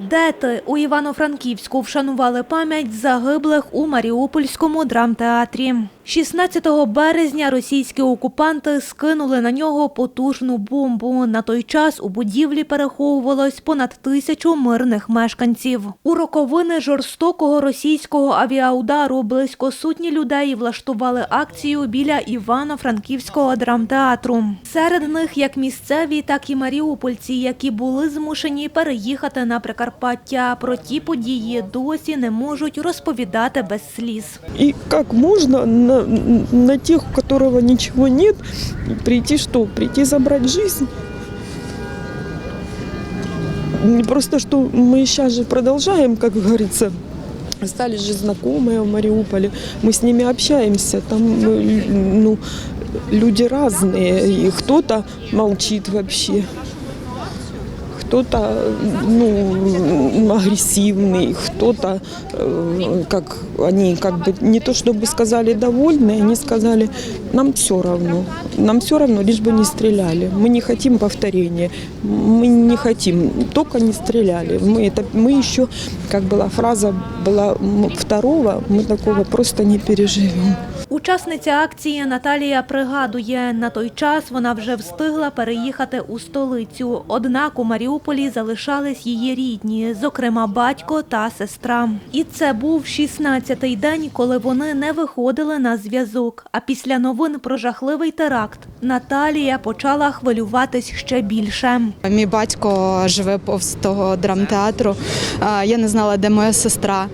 Де ти у Івано-Франківську вшанували пам'ять загиблих у Маріупольському драмтеатрі. 16 березня російські окупанти скинули на нього потужну бомбу. На той час у будівлі переховувалось понад тисячу мирних мешканців. У роковини жорстокого російського авіаудару близько сотні людей влаштували акцію біля Івано-Франківського драмтеатру. Серед них як місцеві, так і маріупольці, які були змушені переїхати на Прикарпаття. Про ті події досі не можуть розповідати без сліз. И как можно на, на тех, у которого ничего нет, прийти что? Прийти забрать жизнь? Просто что мы сейчас же продолжаем, как говорится, остались же знакомые в Мариуполе, мы с ними общаемся, там э, ну, люди разные, и кто-то молчит вообще, кто-то ну, агрессивный, кто-то, э, как они как бы не то чтобы сказали довольны, они сказали, нам все равно, нам все равно, лишь бы не стреляли, мы не хотим повторения, мы не хотим, только не стреляли. Мы, это, мы еще, как была фраза, была м, второго, мы такого просто не переживем. Учасниця акції Наталія пригадує, на той час вона вже встигла переїхати у столицю. Однак у Маріуполі залишались її рідні, зокрема батько та сестра. І це був 16-й день, коли вони не виходили на зв'язок. А після новин про жахливий теракт Наталія почала хвилюватись ще більше. Мій батько живе повз того драмтеатру. Я не знала, де моя сестра.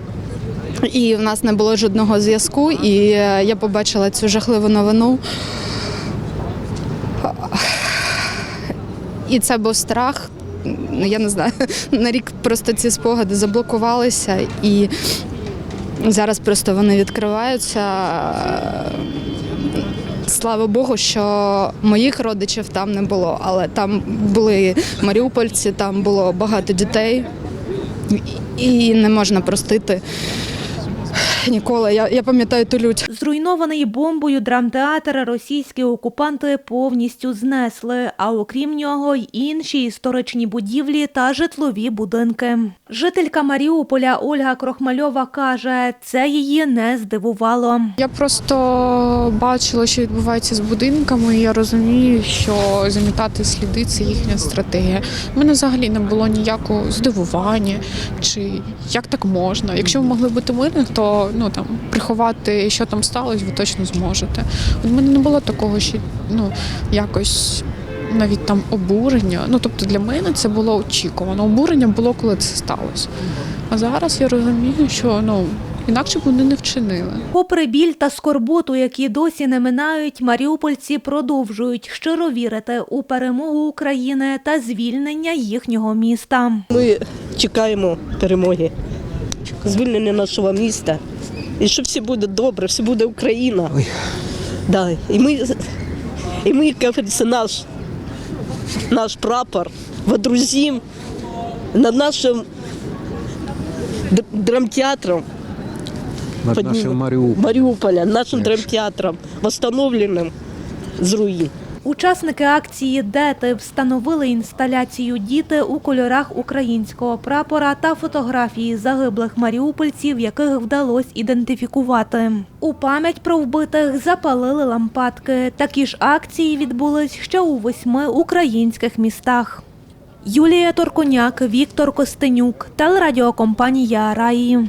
І в нас не було жодного зв'язку. І я побачила цю жахливу новину. І це був страх. Ну, Я не знаю. На рік просто ці спогади заблокувалися, і зараз просто вони відкриваються. Слава Богу, що моїх родичів там не було, але там були маріупольці, там було багато дітей, і не можна простити ніколи. Я, я пам'ятаю ту лють. Зруйнований бомбою драмтеатр російські окупанти повністю знесли, а окрім нього й інші історичні будівлі та житлові будинки. Жителька Маріуполя Ольга Крохмальова каже, це її не здивувало. Я просто бачила, що відбувається з будинками, і я розумію, що замітати сліди це їхня стратегія. У мене взагалі не було ніякого здивування, чи як так можна. Якщо ви могли бути мирних, то ну там приховати, що там сталося, ви точно зможете. От мене не було такого, що ну якось. Навіть там обурення. Ну тобто для мене це було очікувано. Обурення було, коли це сталося. А зараз я розумію, що ну інакше б вони не вчинили. Попри біль та скорботу, які досі не минають, маріупольці продовжують щиро вірити у перемогу України та звільнення їхнього міста. Ми чекаємо перемоги, звільнення нашого міста. І що все буде добре, все буде Україна. Да. І ми, і ми, як говориться, наш, наш прапор водрузим над нашим драмтеатром над нашим Маріуполем. Маріуполя, нашим драмтеатром, восстановленим з руїн. Учасники акції «Дети» встановили інсталяцію «Діти» у кольорах українського прапора та фотографії загиблих маріупольців, яких вдалося ідентифікувати. У пам'ять про вбитих запалили лампадки. Такі ж акції відбулись ще у восьми українських містах. Юлія Торконяк, Віктор Костенюк, телерадіокомпанія Раї.